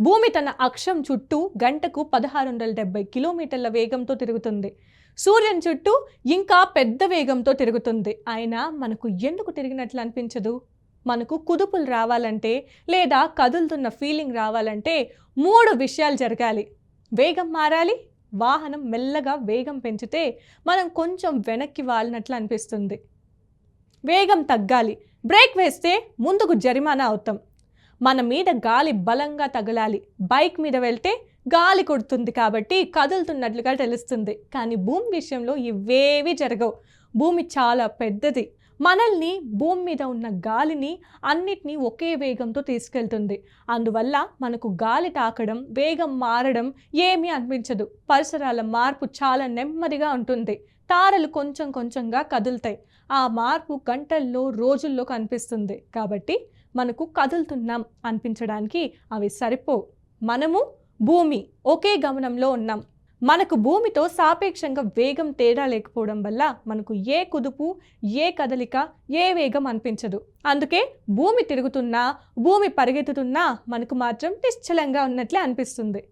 భూమి తన అక్షం చుట్టూ గంటకు పదహారు వందల డెబ్బై కిలోమీటర్ల వేగంతో తిరుగుతుంది. సూర్యుని చుట్టూ ఇంకా పెద్ద వేగంతో తిరుగుతుంది. అయినా మనకు ఎందుకు తిరిగినట్లు అనిపించదు? మనకు కుదుపులు రావాలంటే లేదా కదులుతున్న ఫీలింగ్ రావాలంటే మూడు విషయాలు జరగాలి. వేగం మారాలి వాహనం మెల్లగా వేగం పెంచితే మనం కొంచెం వెనక్కి వాలినట్లు అనిపిస్తుంది. వేగం తగ్గాలి. బ్రేక్ వేస్తే ముందుకు జరిమానా అవుతాం. మన మీద గాలి బలంగా తగలాలి. బైక్ మీద వెళ్తే గాలి కొడుతుంది కాబట్టి కదులుతున్నట్లుగా తెలుస్తుంది. కానీ భూమి విషయంలో ఇవేవి జరగవు. భూమి చాలా పెద్దది. మనల్ని భూమి మీద ఉన్న గాలిని అన్నిటినీ ఒకే వేగంతో తీసుకెళ్తుంది. అందువల్ల మనకు గాలి తాకడం వేగం మారడం ఏమీ అనిపించదు. పరిసరాల మార్పు చాలా నెమ్మదిగా ఉంటుంది. తారలు కొంచెం కొంచెంగా కదులుతాయి. ఆ మార్పు గంటల్లో రోజుల్లో కనిపిస్తుంది. కాబట్టి మనకు కదులుతున్నాం అనిపించడానికి అవి సరిపోవు. మనము భూమి ఒకే గమనంలో ఉన్నాం. మనకు భూమితో సాపేక్షంగా వేగం తేడా లేకపోవడం వల్ల మనకు ఏ కుదుపు ఏ కదలిక ఏ వేగం అనిపించదు. అందుకే భూమి తిరుగుతున్నా భూమి పరిగెత్తుతున్నా మనకు మాత్రం నిశ్చలంగా ఉన్నట్లే అనిపిస్తుంది.